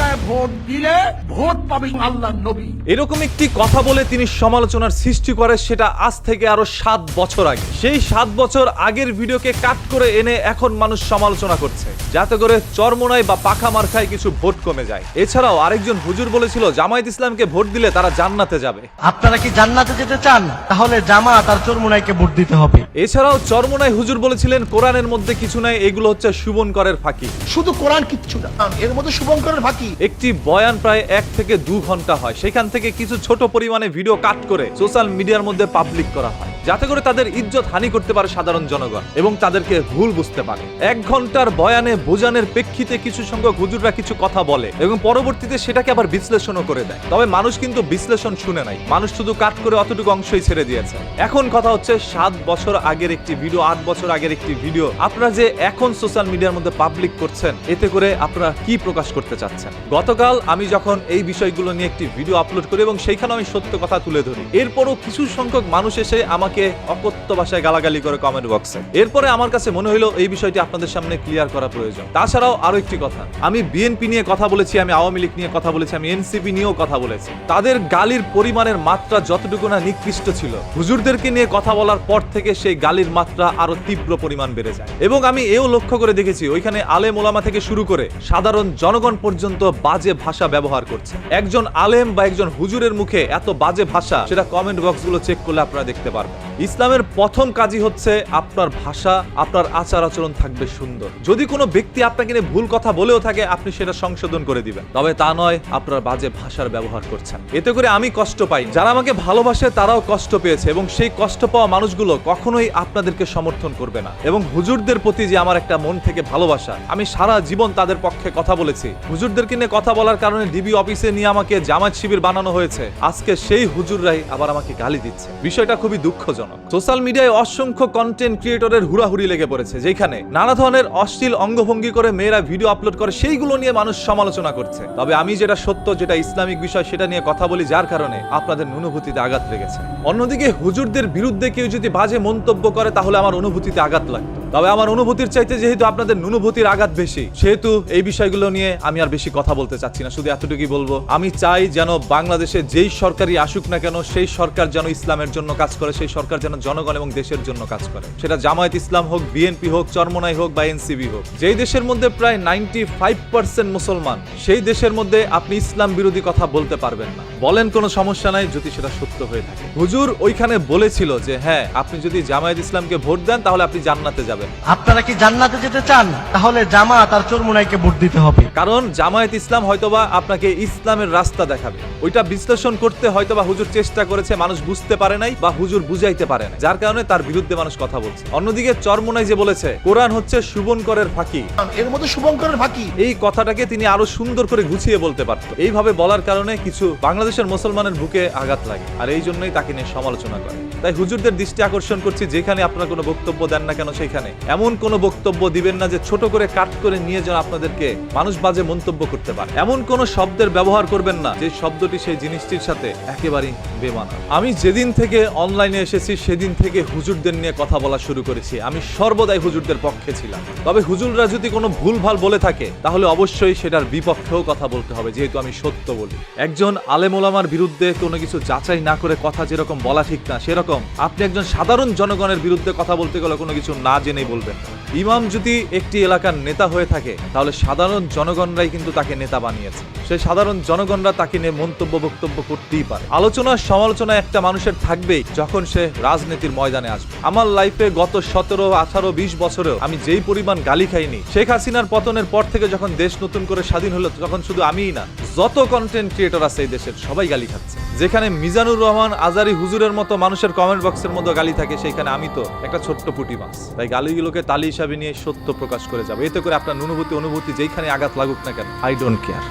মার্কায় ভোট দিলে ভোট পাবে আল্লাহ নবী। এরকম একটি কথা বলে তিনি সমালোচনার সৃষ্টি করে সেটা আজ থেকে আরও সাত বছর আগে। সেই সাত বছর আগের ভিডিওকে কাট করে এনে এখন মানুষ সমালোচনা করছে। যাতে করে চরমোনায় বা পাখা মার্কায় কিছু ভোট কমে যায়। এছাড়াও আরেকজন হুজুর বলেছিল জামায়াত ইসলামকে ভোট দিলে তারা জান্নাতে যাবে। আপনারা কি জান্নাতে যেতে চান? তাহলে জামাত আর চরমুনাইকে ভোট দিতে হবে। এছাড়াও চরমোনায় হুজুর বলেছিলেন কোরআনের মধ্যে কিছু নাই এগুলো হচ্ছে শুভনকরের ফাঁকি। শুধু কোরআন কিচ্ছু না এর মধ্যে শুভঙ্করের বাকি একটি বয়ান প্রায় এক থেকে দু ঘণ্টা হয়। সেখান থেকে কিছু ছোট পরিমাণে ভিডিও কাট করে সোশ্যাল মিডিয়ার মধ্যে পাবলিক করা হয়। যাতে করে তাদের ইজ্জত হানি করতে পারে সাধারণ জনগণ এবং তাদেরকে ভুল বুঝতে পারে। এক ঘণ্টার বয়ানে বোঝানোর প্রেক্ষিতে কিছু সংখ্যক হুজুররা কিছু কথা বলে এবং পরবর্তীতে সেটাকে আবার বিশ্লেষণও করে দেয়। তবে মানুষ কিন্তু বিশ্লেষণ শুনে নাই। মানুষ শুধু কাট করে অতটুকু অংশই ছেড়ে দিয়েছে। এখন কথা হচ্ছে, সাত বছর আগের একটি ভিডিও, আট বছর আগের একটি ভিডিও। আপনারা যে এখন সোশ্যাল মিডিয়ার মধ্যে পাবলিক করছেন, এতে করে আপনারা কি প্রকাশ করতে চাচ্ছেন? গতকাল আমি যখন এই বিষয়গুলো নিয়ে একটি ভিডিও আপলোড করি এবং সেইখানে আমি সত্য কথা তুলে ধরি। এরপরও কিছু সংখ্যক মানুষ এসে আমাকে অকথ্য ভাষায় গালাগালি করে কমেন্ট বক্সে এরপরে আমার কাছে মনে হলো এই বিষয়টি আপনাদের সামনে ক্লিয়ার করা প্রয়োজন। তাছাড়াও আরও একটি কথা। আমি বিএনপি নিয়ে কথা বলেছি, আমি আওয়ামী লীগ নিয়ে কথা বলেছি, আমি এনসিপি নিয়েও কথা বলেছি। তাদের গালির পরিমাণের মাত্রা যতটুকু না নিকৃষ্ট ছিল, হুজুরদেরকে নিয়ে কথা বলার পর থেকে সেই গালির মাত্রা আরও তীব্র পরিমাণ বেড়ে যায়। এবং আমি এও লক্ষ্য করে দেখেছি, ওইখানে আলেম ওলামা থেকে শুরু করে সাধারণ জনগণ পর্যন্ত বাজে ভাষা ব্যবহার করছে। একজন আলেম বা একজন হুজুরের মুখে এত বাজে ভাষা, সেটা কমেন্ট বক্সগুলো চেক করলে আপনারা দেখতে পারবেন। ইসলামের প্রথম কাজই হচ্ছে আপনার ভাষা, আপনার আচার আচরণ থাকবে সুন্দর। যদি কোনো ব্যক্তি আপনাকে নিয়ে ভুল কথা বলেও থাকে, আপনি সেটা সংশোধন করে দিবেন। তবে তা নয়, আপনার বাজে ভাষার ব্যবহার করছেন। এতে করে আমি কষ্ট পাই। যারা আমাকে ভালোবাসে, তারাও কষ্ট পেয়েছে এবং সেই কষ্ট পাওয়া মানুষগুলো কখনোই আপনাদেরকে সমর্থন করবে না। এবং হুজুরদের প্রতি যে আমার একটা মন থেকে ভালোবাসা, আমি সারা জীবন তাদের পক্ষে কথা বলেছি। হুজুরদেরকে নিয়ে কথা বলার কারণে ডিবি অফিসে নিয়ে আমাকে জামাত শিবির বানানো হয়েছে। আজকে সেই হুজুররাই আবার আমাকে গালি দিচ্ছে। বিষয়টা খুবই দুঃখজনক। সোশ্যাল মিডিয়ায় অসংখ্য কন্টেন্ট ক্রিয়েটরের হুড়াহুড়ি লেগে পড়েছে যেখানে নানা ধরনের অশ্লীল অঙ্গভঙ্গি করে মেয়েরা ভিডিও আপলোড করে, সেইগুলো নিয়ে মানুষ সমালোচনা করছে। তবে আমি যেটা সত্য, যেটা ইসলামিক বিষয়, সেটা নিয়ে কথা বলি যার কারণে আপনাদের অনুভূতিতে আঘাত লেগেছে। অন্যদিকে হুজুরদের বিরুদ্ধে কেউ যদি বাজে মন্তব্য করে, তাহলে আমার অনুভূতিতে আঘাত লাগতো। তবে আমার অনুভূতির চাইতে যেহেতু আপনাদের নুনুভূতির আঘাত বেশি, সেহেতু এই বিষয়গুলো নিয়ে আমি আর বেশি কথা বলতে চাচ্ছি না, শুধু এতটুকুই বলব। আমি চাই যেন বাংলাদেশে যেই সরকারই আসুক না কেন, সেই সরকার যেন ইসলামের জন্য কাজ করে, সেই সরকার যেন জনগণ এবং দেশের জন্য কাজ করে। সেটা জামায়াত ইসলাম হোক, বিএনপি হোক, চরমনাই হোক বা এনসিবি হোক। যেই দেশের মধ্যে প্রায় নাইনটি ফাইভ পার্সেন্ট মুসলমান, সেই দেশের মধ্যে আপনি ইসলাম বিরোধী কথা বলতে পারবেন না। বলেন কোনো সমস্যা নাই, যদি সেটা সত্য হয়ে থাকে। হুজুর ওইখানে বলেছিল যে হ্যাঁ আপনি যদি জামায়াত ইসলামকে ভোট দেন, তাহলে আপনি জান্নাতে যাবেন। আপনারা কি জান্নাতে যেতে চান? তাহলে জামাত আর চরমুনাইকে ভোট দিতে হবে। কারণ জামায়াত ইসলাম হয়তোবা আপনাকে ইসলামের রাস্তা দেখাবে। ওইটা বিশ্লেষণ করতে হয়তোবা হুজুর চেষ্টা করেছে মানুষ বুঝতে পারে নাই বা হুজুর বুঝাইতে পারে না যার কারণে তার বিরুদ্ধে মানুষ কথা বলছে। অন্যদিকে চরমোনাই যে বলেছে কোরআন হচ্ছে শুভনকরের ফাঁকি। এর মধ্যে শুভঙ্করের ফাঁকি। এই কথাটাকে তিনি আরও সুন্দর করে গুছিয়ে বলতে পারতো। এইভাবে বলার কারণে কিছু বাংলাদেশের মুসলমানের বুকে আঘাত লাগে আর এই জন্যই তাকে নিয়ে সমালোচনা করে। তাই হুজুরদের দৃষ্টি আকর্ষণ করছি যেখানে আপনার কোনো বক্তব্য দেন না কেন সেখানে এমন কোনো বক্তব্য দিবেন না যে ছোট করে কাট করে নিয়ে যেন আপনাদেরকে মানুষ বাজে মন্তব্য করতে পারে। এমন কোনো শব্দের ব্যবহার করবেন না যে শব্দটি সেই জিনিসটির সাথে একেবারেই বেমানা আমি যেদিন থেকে অনলাইনে এসেছি, সেদিন থেকে হুজুরদের নিয়ে কথা বলা শুরু করেছি। আমি সর্বদাই হুজুরদের পক্ষে ছিলাম। তবে হুজুররা যদি কোনো ভুলভাল বলে থাকে, তাহলে অবশ্যই সেটার বিপক্ষেও কথা বলতে হবে, যেহেতু আমি সত্য বলি। একজন আলেম ওলামার বিরুদ্ধে কোনো কিছু যাচাই না করে কথা যেরকম বলা ঠিক না, সেরকম আপনি একজন সাধারণ জনগণের বিরুদ্ধে কথা বলতে গেলে কোনো কিছু না জেনেই বলবেন। ইমাম যদি একটি এলাকার নেতা হয়ে থাকে, তাহলে সাধারণ জনগণরাই কিন্তু তাকে নেতা বানিয়েছে সেই সাধারণ জনগণরা তাকে নিয়ে মন্তব্য বক্তব্য করতেই পারে। আলোচনা সমালোচনা একটা মানুষের থাকবেই যখন সে রাজনীতির ময়দানে আসবে। আমার লাইফে গত সতেরো, আঠারো, বিশ বছরেও আমি যেই পরিমাণ গালি খাইনি, শেখ হাসিনার পতনের পর থেকে যখন দেশ নতুন করে স্বাধীন হলো, তখন শুধু আমিই না, যত কন্টেন্ট ক্রিয়েটর আছে এই দেশের, সবাই গালি খাচ্ছে। যেখানে মিজানুর রহমান, আজারি হুজুরের মতো মানুষের কমেন্ট বক্সের মতো গালি থাকে সেখানে আমি তো একটা ছোট্ট পুটি মাছ। তাই গালিগুলোকে তালি হিসাবে নিয়ে সত্য প্রকাশ করে যাব। এতে করে আপনার অনুভূতি অনুভূতি যেইখানে আঘাত লাগুক না কেন আই ডোন্ট কেয়ার